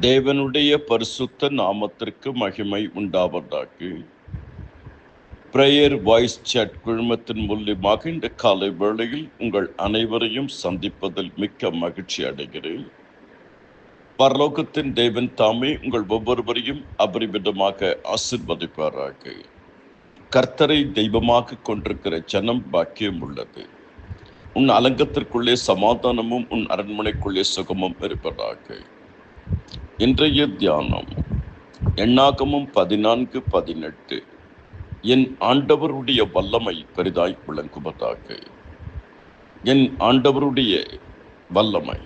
தேவனுடைய பரிசுத்த நாமத்திற்கு மகிமை உண்டாவதாக. பிரேயர் வாய்ஸ் சாட் குழுமத்தின் மூலியமாக இந்த காலை வேளையில் உங்கள் அனைவரையும் சந்திப்பதில் மிக்க மகிழ்ச்சி அடைகிறேன். பரலோகத்தின் தேவன் தாமே உங்கள் ஒவ்வொருவரையும் அபரிமிதமாக ஆசிர்வதிப்பாராக. கர்த்தரை தெய்வமாக கொண்டிருக்கிற ஜனம் பாக்கியம் உள்ளது. உன் அலங்கத்திற்குள்ளே சமாதானமும் உன் அரண்மனைக்குள்ளே சுகமும் இருப்பதாக. இன்றைய தியானம். எண்ணாகமும் பதினான்கு பதினெட்டு. என் ஆண்டவருடைய வல்லமை பெரிதாய் விளங்குவதாக. என் ஆண்டவருடைய வல்லமை.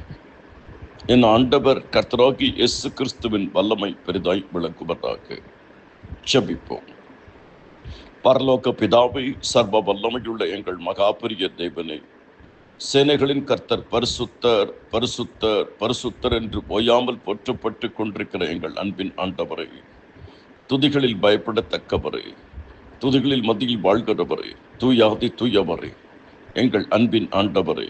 என் ஆண்டவர் கர்த்தராகி இயேசு கிறிஸ்துவின் வல்லமை பெரிதாய் விளங்குவதாக. ஜபிப்போம். பரலோக பிதாவை சர்வ வல்லமையுள்ள எங்கள் மகாபெரிய தேவனை சேனைகளின் கர்த்தர் பரிசுத்தர் பரிசுத்தர் பரிசுத்தர் என்று ஓயாமல் போற்றப்பட்டு கொண்டிருக்கிற எங்கள் அன்பின் ஆண்டவரை துதிகளில் பயப்படத்தக்கவரை துதிகளில் மத்தியில் வாழ்கிறவரே தூயாதி தூயவரை எங்கள் அன்பின் ஆண்டவரே.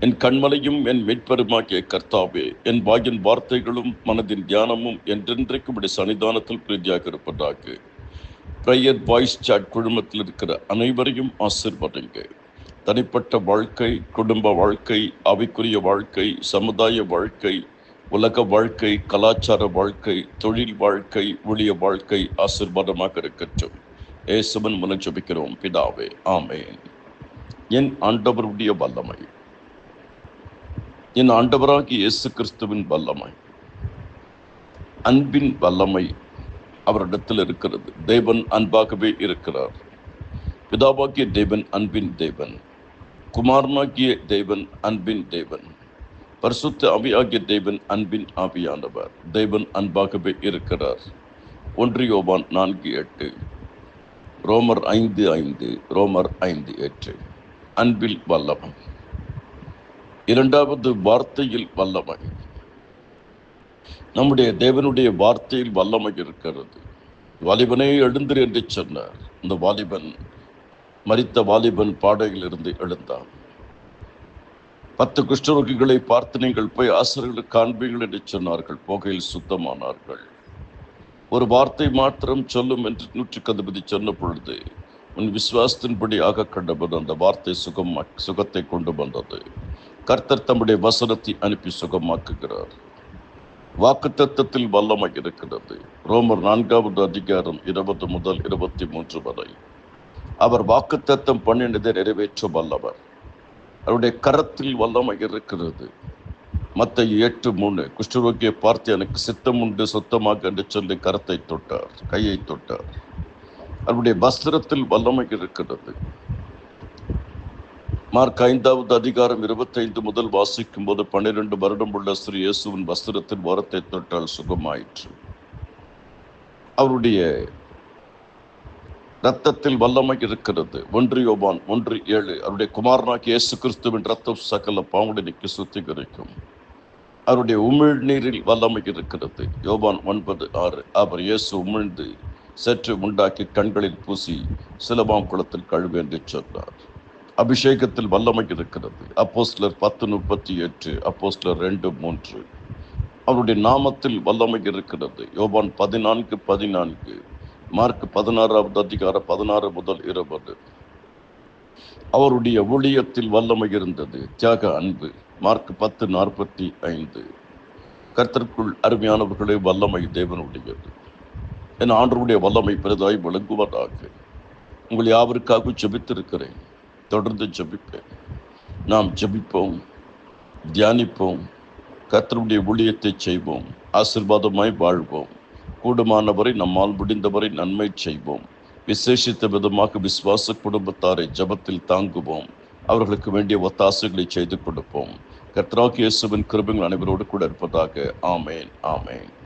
என் கண்மலையும் என் மீட்பெருமாகிய கர்த்தாவே என் வாயின் வார்த்தைகளும் மனதின் தியானமும் என்றென்றைக்கும் இப்படி சன்னிதானத்தில் பிரீதியாக இருப்பதாக. பிரயர் வாய்ஸ் சாட் குழுமத்தில் இருக்கிற அனைவரையும் ஆசிர்வதிங்க தனிப்பட்ட வாழ்க்கை குடும்ப வாழ்க்கை அவைக்குரிய வாழ்க்கை சமுதாய வாழ்க்கை உலக வாழ்க்கை கலாச்சார வாழ்க்கை தொழில் வாழ்க்கை ஊழிய வாழ்க்கை ஆசிர்வாதமாக இருக்கட்டும். ஏசுவன் மூலம் ஜபிக்கிறோம். பிதாவே ஆமேன். என் ஆண்டவருடைய வல்லமை. என் ஆண்டவராகி இயேசு கிறிஸ்துவின் வல்லமை. அன்பின் வல்லமை அவரிடத்தில் இருக்கிறது. தேவன் அன்பாகவே இருக்கிறார். பிதாவாகிய தேவன் அன்பின் தேவன். குமாரனாகிய தேவன் அன்பின் தேவன். பரிசுத்த ஆவியாகிய தேவன் அன்பின் ஆவியானவர். தேவன் அன்பாகவே இருக்கிறார். ஒன்றியோவான் நான்கு எட்டு. ரோமர் ஐந்து ஐந்து ரோமர் ஐந்து எட்டு. அன்பில் வல்லமை. இரண்டாவது வார்த்தையில் வல்லமை. நம்முடைய தேவனுடைய வார்த்தையில் வல்லமை இருக்கிறது. வாலிபனே எழுந்திரு என்று சொன்னார். இந்த வாலிபன் மரித்த வாலிபன் பாடையிலிருந்து எழுந்தான். பத்து குஷ்டரோகிகளை பார்த்து நீங்கள் போய் ஆசிரியர்களுக்கு காண்பீர்கள் என்று சொன்னார்கள். போகையில் சுத்தமானார்கள். ஒரு வார்த்தை மாத்திரம் சொல்லும் என்று நூற்று கதுபதி சொன்ன பொழுது உன் விசுவாசத்தின்படி ஆக கண்டபோது அந்த வார்த்தை சுகம் சுகத்தை கொண்டு வந்தது. கர்த்தர் தம்முடைய வசனத்தை அனுப்பி சுகமாக்குகிறார். வாக்கு தத்தத்தில் வல்லமை இருக்கிறது. ரோமர் நான்காவது அதிகாரம் இருபது முதல் இருபத்தி மூன்று வரை. அவர் வாக்குத்தத்தம் பண்ணினதை நிறைவேற்ற வல்லவர். அவருடைய கரத்தில் வல்லமை இருக்கிறது. மத்த எட்டு மூணு குஷ்டரோக்கியை பார்த்து எனக்கு சித்தம் உண்டு சொத்தமாக என்று சொல்லி கரத்தை தொட்டார் கையை தொட்டார். அவருடைய வஸ்திரத்தில் வல்லமை இருக்கிறது. மார்க் ஐந்தாவது அதிகாரம் இருபத்தைந்து முதல் வாசிக்கும் போது பன்னிரண்டு வருடம் உள்ள ஸ்ரீ இயேசுவின் வஸ்திரத்தில் வரத்தை தொட்டால் சுகமாயிற்று. அவருடைய ரத்தத்தில் வல்லமை இருக்கிறது. ஒன்று யோபான் ஒன்று ஏழு. அவருடைய குமாரனாக்கி இயேசு கிறிஸ்துவின் ரத்தம் சகல பாவடனைக்கு சுத்திகரிக்கும். அவருடைய உமிழ் நீரில் வல்லமை இருக்கிறது. யோபான் ஒன்பது ஆறு. அவர் இயேசு உமிழ்ந்து சற்று உண்டாக்கி கண்களில் பூசி சிலபாம் குளத்தில் கழுவு என்று சொன்னார். அபிஷேகத்தில் வல்லமை இருக்கிறது. அப்போஸ்லர் பத்து முப்பத்தி எட்டு அப்போஸ்லர் ரெண்டு மூன்று. அவருடைய நாமத்தில் வல்லமை இருக்கிறது. யோபான் பதினான்கு பதினான்கு. மார்க் பதினாறாவது அதிகாரம் பதினாறு முதல் இருபது. அவருடைய ஊழியத்தில் வல்லமை இருந்தது தியாக அன்பு. மார்க் பத்து நாற்பத்தி ஐந்து. கர்த்தருக்குள் அருமையானவர்களே வல்லமை தேவனுடையது. என் ஆண்டருடைய வல்லமை பெரிதாய் விளங்குவதாக. உங்கள் யாவருக்காக ஜெபித்திருக்கிறேன். தொடர்ந்து ஜபிப்பேன். நாம் ஜெபிப்போம் தியானிப்போம் கர்த்தருடைய ஊழியத்தை செய்வோம் ஆசிர்வாதமாய் வாழ்வோம். கூடுமானவரை நம்மால் முடிந்தவரை நன்மை செய்வோம். விசேஷித்த விதமாக விசுவாச குடும்பத்தாரை ஜபத்தில் தாங்குவோம். அவர்களுக்கு வேண்டிய ஒத்தாசைகளை செய்து கொடுப்போம். கத்ராக் இயேசுவின் கிருபங்கள் அனைவரோடு கூட இருப்பதாக. ஆமேன். ஆமேன்.